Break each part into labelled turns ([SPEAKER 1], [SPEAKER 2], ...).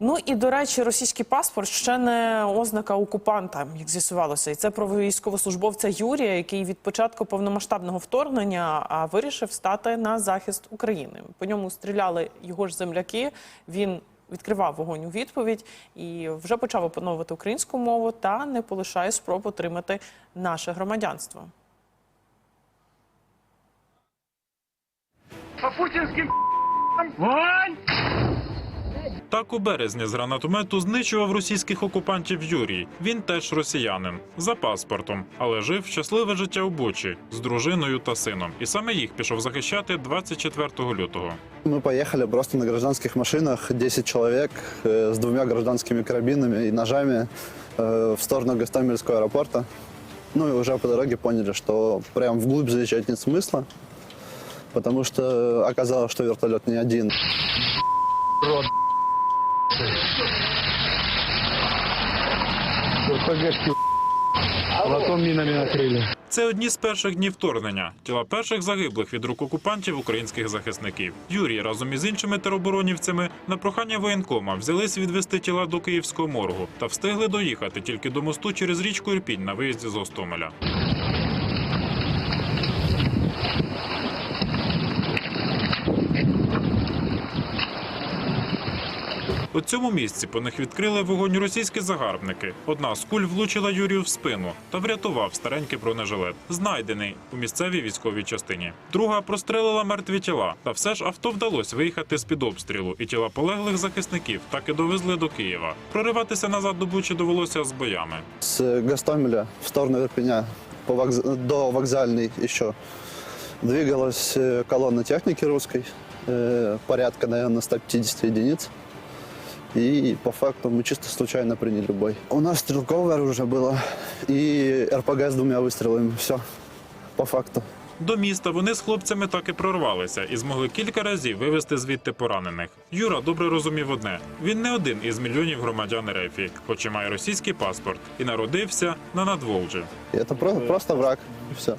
[SPEAKER 1] Ну і до речі, російський паспорт ще не ознака окупанта, як з'ясувалося. І це про військовослужбовця Юрія, який від початку повномасштабного вторгнення вирішив стати на захист України. По ньому стріляли його ж земляки. Він відкривав вогонь у відповідь і вже почав опановувати українську мову та не полишає спроб отримати наше громадянство.
[SPEAKER 2] по путінським Вань!
[SPEAKER 3] Так у березні з гранатомету знищував російських окупантів Юрій. Він теж росіянин за паспортом, але жив щасливе життя у Бучі з дружиною та сином. І саме їх пішов захищати 24 лютого.
[SPEAKER 4] Мы поехали просто на гражданских машинах, 10 человек э, с двумя гражданскими карабинами и ножами э, в сторону Гостомельского аэропорта. Ну и уже по дороге поняли, что прям вглубь заезжать нет смысла, потому что оказалось, что вертолет не один.
[SPEAKER 2] ПГшки латом мінами накрили.
[SPEAKER 3] Це одні з перших днів вторгнення. Тіла перших загиблих від рук окупантів українських захисників. Юрій разом із іншими тероборонівцями на прохання воєнкома взялись відвести тіла до київського моргу та встигли доїхати тільки до мосту через річку Ірпінь на виїзді з Гостомеля. У цьому місці по них відкрили вогонь російські загарбники. Одна з куль влучила Юрію в спину та врятував старенький бронежилет, знайдений у місцевій військовій частині. Друга прострелила мертві тіла. Та все ж авто вдалося виїхати з під обстрілу, і тіла полеглих захисників так і довезли до Києва. Прориватися назад до Бучі довелося з боями.
[SPEAKER 4] С Гостомеля в сторону Ирпеня по вокз- до вокзальной еще двигалась э, колонна техники русской, э, порядка, наверное, 150 единиц. И по факту мы чисто случайно приняли бой. У нас стрелковое оружие было и РПГ с двумя выстрелами. Все, по факту.
[SPEAKER 3] До міста вони з хлопцями так і прорвалися і змогли кілька разів вивезти звідти поранених. Юра добре розумів одне: він не один із мільйонів громадян РФ, хоч і має російський паспорт, і народився на надволжі.
[SPEAKER 4] И это про- просто враг, и все.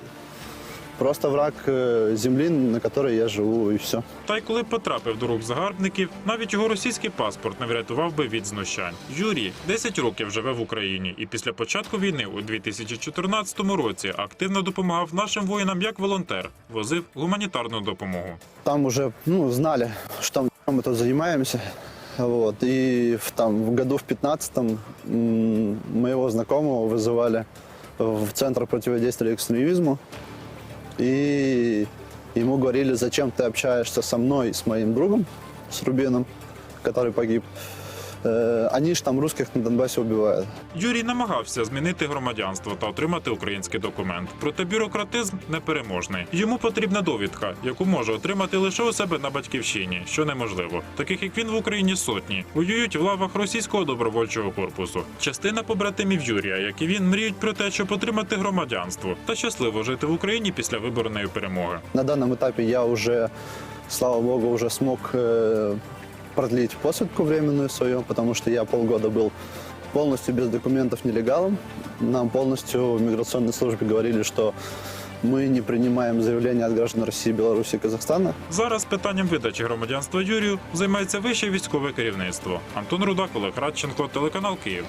[SPEAKER 4] Просто враг э, земли, на которой я живу, и все.
[SPEAKER 3] Та й коли потрапив до рук загарбників, навіть його російський паспорт не врятував би від знущань. Юрій 10 років живе в Україні і після початку війни у 2014 році активно допомагав нашим воїнам як волонтер, возив гуманітарну допомогу.
[SPEAKER 4] Там уже ну, знали, что мы тут занимаемся. Вот. И в, там, в году в 15-м м, моего знакомого вызывали в Центр противодействия экстремизму. И ему говорили, зачем ты общаешься со мной с моим другом, с Рубином, который погиб. Э, Они же там русских на Донбассе убивают.
[SPEAKER 3] Юрій намагався змінити громадянство та отримати український документ. Проте бюрократизм непереможний. Йому потрібна довідка, яку може отримати лише у себе на батьківщині, що неможливо. Таких як він в Україні сотні воюють в лавах російського добровольчого корпусу. Частина побратимів Юрія, як і він, мріють про те, щоб отримати громадянство та щасливо жити в Україні після виборної перемоги.
[SPEAKER 4] На данном этапе я уже, слава богу, уже смог э, продлить посадку временную свою, потому что я полгода был полностью без документов нелегалом. Нам полностью в миграционной службе говорили, что мы не принимаем заявления от граждан России, Беларуси и Казахстана.
[SPEAKER 3] Зараз питанням видачі громадянства Юрію займається вище військове керівництво. Антон Рудак, Олег Радченко, телеканал Київ.